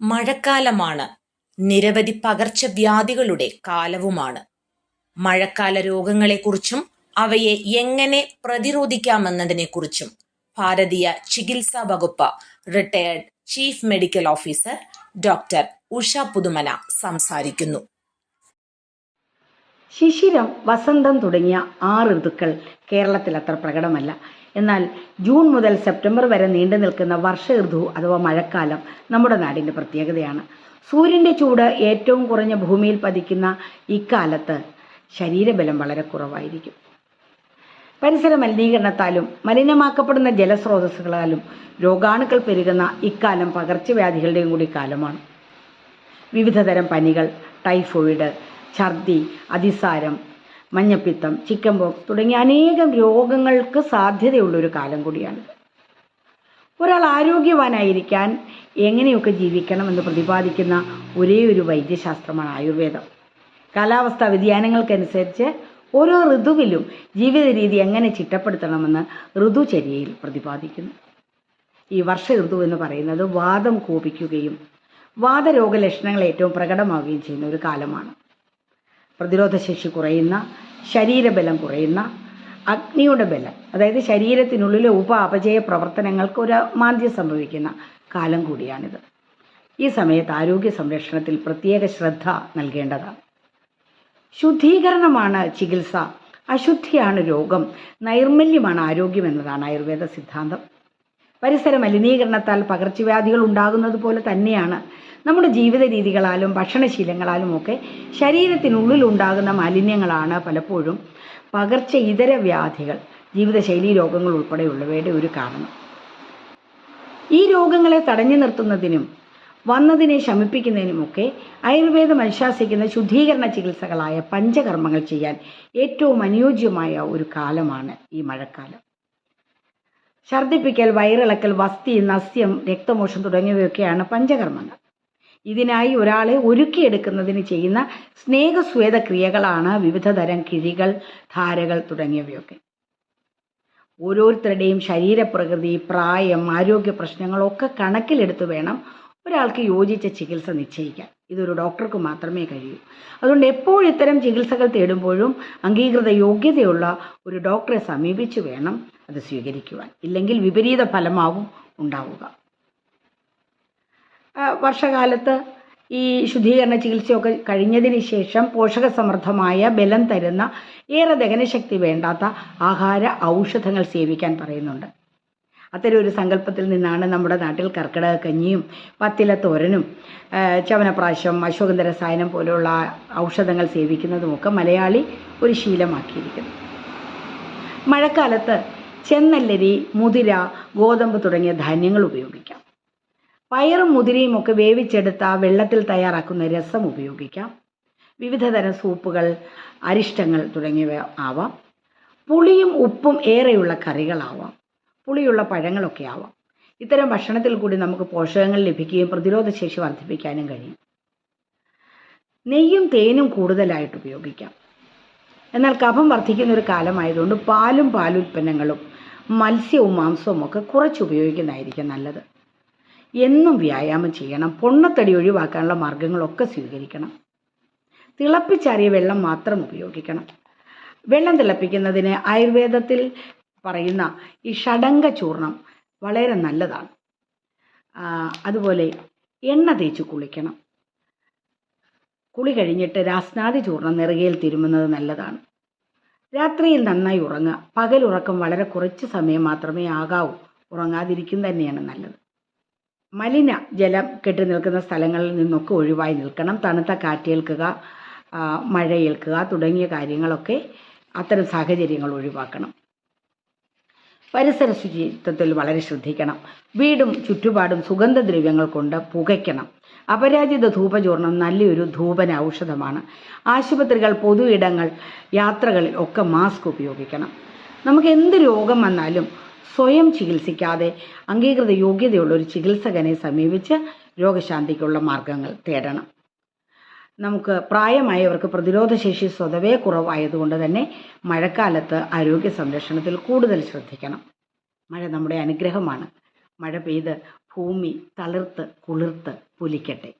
മഴക്കാലമാണ്. നിരവധി പകർച്ചവ്യാധികളുടെ കാലവുമാണ്. മഴക്കാല രോഗങ്ങളെക്കുറിച്ചും അവയെ എങ്ങനെ പ്രതിരോധിക്കാമെന്നതിനെക്കുറിച്ചും ഭാരതീയ ചികിത്സാ വകുപ്പ് retired chief medical officer doctor Usha Puthumana സംസാരിക്കുന്നു. ശിശിരം വസന്തം തുടങ്ങിയ ആറ് ഋതുക്കൾ കേരളത്തിൽ അത്ര പ്രകടമല്ല. എന്നാൽ ജൂൺ മുതൽ സെപ്റ്റംബർ വരെ നീണ്ടു നിൽക്കുന്ന വർഷ ഋതു അഥവാ മഴക്കാലം നമ്മുടെ നാടിന്റെ പ്രത്യേകതയാണ്. സൂര്യന്റെ ചൂട് ഏറ്റവും കുറഞ്ഞ ഭൂമിയിൽ പതിക്കുന്ന ഇക്കാലത്ത് ശരീരബലം വളരെ കുറവായിരിക്കും. പരിസര മലിനീകരണത്താലും മലിനമാക്കപ്പെടുന്ന ജലസ്രോതസ്സുകളാലും രോഗാണുക്കൾ പെരുകുന്ന ഇക്കാലം പകർച്ചവ്യാധികളുടെയും കൂടി കാലമാണ്. വിവിധതരം പനികൾ ടൈഫോയിഡ് ഛർദി അതിസാരം മഞ്ഞപ്പിത്തം ചിക്കൻ പോക്സ് തുടങ്ങിയ അനേകം രോഗങ്ങൾക്ക് സാധ്യതയുള്ള ഒരു കാലം കൂടിയാണ്. ഒരാൾ ആരോഗ്യവാനായിരിക്കാൻ എങ്ങനെയൊക്കെ ജീവിക്കണം എന്ന് പ്രതിപാദിക്കുന്ന ഒരേ ഒരു വൈദ്യശാസ്ത്രമാണ് ആയുർവേദം. കാലാവസ്ഥാ വ്യതിയാനങ്ങൾക്കനുസരിച്ച് ഓരോ ഋതുവിലും ജീവിത രീതി എങ്ങനെ ചിട്ടപ്പെടുത്തണമെന്ന് ഋതുചര്യയിൽ പ്രതിപാദിക്കുന്നു. ഈ വർഷ ഋതു എന്ന് പറയുന്നത് വാദം കോപിക്കുകയും വാദരോഗ ലക്ഷണങ്ങൾ ഏറ്റവും പ്രകടമാവുകയും ചെയ്യുന്ന ഒരു കാലമാണ്. പ്രതിരോധശേഷി കുറയുന്ന ശരീരബലം കുറയുന്ന അഗ്നിയുടെ ബലം അതായത് ശരീരത്തിനുള്ളിലെ ഉപ അപചയ പ്രവർത്തനങ്ങൾക്ക് ഒരു മാന്ദ്യം സംഭവിക്കുന്ന കാലം കൂടിയാണിത്. ഈ സമയത്ത് ആരോഗ്യ സംരക്ഷണത്തിൽ പ്രത്യേക ശ്രദ്ധ നൽകേണ്ടതാണ്. ശുദ്ധീകരണമാണ് ചികിത്സ. അശുദ്ധിയാണ് രോഗം. നൈർമല്യമാണ് ആരോഗ്യം എന്നതാണ് ആയുർവേദ സിദ്ധാന്തം. പരിസര മലിനീകരണത്താൽ പകർച്ചവ്യാധികൾ ഉണ്ടാകുന്നത് പോലെ തന്നെയാണ് നമ്മുടെ ജീവിത രീതികളാലും ഭക്ഷണശീലങ്ങളാലും ഒക്കെ ശരീരത്തിനുള്ളിൽ ഉണ്ടാകുന്ന മാലിന്യങ്ങളാണ് പലപ്പോഴും പകർച്ച ഇതര വ്യാധികൾ ജീവിതശൈലി രോഗങ്ങൾ ഉൾപ്പെടെയുള്ളവയുടെ ഒരു കാരണം. ഈ രോഗങ്ങളെ തടഞ്ഞു നിർത്തുന്നതിനും വന്നതിനെ ശമിപ്പിക്കുന്നതിനുമൊക്കെ ആയുർവേദം അനുശാസിക്കുന്ന ശുദ്ധീകരണ ചികിത്സകളായ പഞ്ചകർമ്മങ്ങൾ ചെയ്യാൻ ഏറ്റവും അനുയോജ്യമായ ഒരു കാലമാണ് ഈ മഴക്കാലം. ഛർദ്ദിപ്പിക്കൽ വയറിളക്കൽ വസ്തി നസ്യം രക്തമോഷം തുടങ്ങിയവയൊക്കെയാണ് പഞ്ചകർമ്മങ്ങൾ. ഇതിനായി ഒരാളെ ഒരുക്കിയെടുക്കുന്നതിന് ചെയ്യുന്ന സ്നേഹസ്വേത ക്രിയകളാണ് വിവിധ തരം കിഴികൾ ധാരകൾ തുടങ്ങിയവയൊക്കെ. ഓരോരുത്തരുടെയും ശരീരപ്രകൃതി പ്രായം ആരോഗ്യ പ്രശ്നങ്ങളൊക്കെ കണക്കിലെടുത്ത് വേണം ഒരാൾക്ക് യോജിച്ച ചികിത്സ നിശ്ചയിക്കാൻ. ഇതൊരു ഡോക്ടർക്ക് മാത്രമേ കഴിയൂ. അതുകൊണ്ട് എപ്പോഴും ഇത്തരം ചികിത്സകൾ തേടുമ്പോഴും അംഗീകൃത യോഗ്യതയുള്ള ഒരു ഡോക്ടറെ സമീപിച്ചു വേണം അത് സ്വീകരിക്കുവാൻ. ഇല്ലെങ്കിൽ വിപരീത ഫലമാവും ഉണ്ടാവുക. വർഷകാലത്ത് ഈ ശുദ്ധീകരണ ചികിത്സയൊക്കെ കഴിഞ്ഞതിന് ശേഷം പോഷകസമൃദ്ധമായ ബലം തരുന്ന ഏറെ ദഹനശക്തി വേണ്ടാത്ത ആഹാര ഔഷധങ്ങൾ സേവിക്കാൻ പറയുന്നുണ്ട്. അത്തരം ഒരു സങ്കല്പത്തിൽ നിന്നാണ് നമ്മുടെ നാട്ടിൽ കർക്കിടക കഞ്ഞിയും പത്തില തോരനും ചവനപ്രാശം അശോകന്ധ രസായനം പോലെയുള്ള ഔഷധങ്ങൾ സേവിക്കുന്നതുമൊക്കെ മലയാളി ഒരു ശീലമാക്കിയിരിക്കുന്നു. മഴക്കാലത്ത് ചെന്നല്ലരി മുതിര ഗോതമ്പ് തുടങ്ങിയ ധാന്യങ്ങൾ ഉപയോഗിക്കാം. പയറും മുതിരയും ഒക്കെ വേവിച്ചെടുത്ത വെള്ളത്തിൽ തയ്യാറാക്കുന്ന രസം ഉപയോഗിക്കാം. വിവിധ തരം സൂപ്പുകൾ അരിഷ്ടങ്ങൾ തുടങ്ങിയവ ആവാം. പുളിയും ഉപ്പും ഏറെയുള്ള കറികളാവാം. പുളിയുള്ള പഴങ്ങളൊക്കെ ആവാം. ഇത്തരം ഭക്ഷണത്തിൽ കൂടി നമുക്ക് പോഷകങ്ങൾ ലഭിക്കുകയും പ്രതിരോധശേഷി വർദ്ധിപ്പിക്കാനും കഴിയും. നെയ്യും തേനും കൂടുതലായിട്ട് ഉപയോഗിക്കാം. എന്നാൽ കഫം വർദ്ധിക്കുന്ന ഒരു കാലമായതുകൊണ്ട് പാലും പാലുൽപ്പന്നങ്ങളും മത്സ്യവും മാംസവും ഒക്കെ കുറച്ച് ഉപയോഗിക്കുന്നതായിരിക്കും നല്ലത്. എന്നും വ്യായാമം ചെയ്യണം. പൊണ്ണത്തടി ഒഴിവാക്കാനുള്ള മാർഗങ്ങളൊക്കെ സ്വീകരിക്കണം. തിളപ്പിച്ചാറിയ വെള്ളം മാത്രം ഉപയോഗിക്കണം. വെള്ളം തിളപ്പിക്കുന്നതിന് ആയുർവേദത്തിൽ പറയുന്ന ഈ ഷടങ്ക ചൂർണം വളരെ നല്ലതാണ്. അതുപോലെ എണ്ണ തേച്ച് കുളിക്കണം. കുളി കഴിഞ്ഞിട്ട് രാസ്നാദി ചൂർണം നെറുകയിൽ തിരുമുന്നത് നല്ലതാണ്. രാത്രിയിൽ നന്നായി ഉറങ്ങുക. പകൽ ഉറക്കം വളരെ കുറച്ച് സമയം മാത്രമേ ആകാവൂ. ഉറങ്ങാതിരിക്കും തന്നെയാണ് നല്ലത്. മലിന ജലം കെട്ടി നിൽക്കുന്ന സ്ഥലങ്ങളിൽ നിന്നൊക്കെ ഒഴിവായി നിൽക്കണം. തണുത്ത കാറ്റേൽക്കുക മഴ മഴയേൽക്കുക തുടങ്ങിയ കാര്യങ്ങളൊക്കെ അത്തരം സാഹചര്യങ്ങൾ ഒഴിവാക്കണം. പരിസര ശുചിത്വത്തിൽ വളരെ ശ്രദ്ധിക്കണം. വീടും ചുറ്റുപാടും സുഗന്ധദ്രവ്യങ്ങൾ കൊണ്ട് പുകയ്ക്കണം. അപരാജിത ധൂപചൂർണം നല്ലൊരു ധൂപന ഔഷധമാണ് ആശുപത്രികൾ പൊതു ഇടങ്ങൾ യാത്രകളിൽ ഒക്കെ മാസ്ക് ഉപയോഗിക്കണം. നമുക്ക് എന്ത് രോഗം വന്നാലും സ്വയം ചികിത്സിക്കാതെ അംഗീകൃത യോഗ്യതയുള്ള ഒരു ചികിത്സകനെ സമീപിച്ച് രോഗശാന്തിക്കുള്ള മാർഗങ്ങൾ തേടണം. നമുക്ക് പ്രായമായവർക്ക് പ്രതിരോധശേഷി സ്വതവേ കുറവായതുകൊണ്ട് തന്നെ മഴക്കാലത്ത് ആരോഗ്യ സംരക്ഷണത്തിൽ കൂടുതൽ ശ്രദ്ധിക്കണം. മഴ നമ്മുടെ അനുഗ്രഹമാണ്. മഴ പെയ്ത് ഭൂമി തളിർത്ത് കുളിർത്ത് പുലിക്കട്ടെ.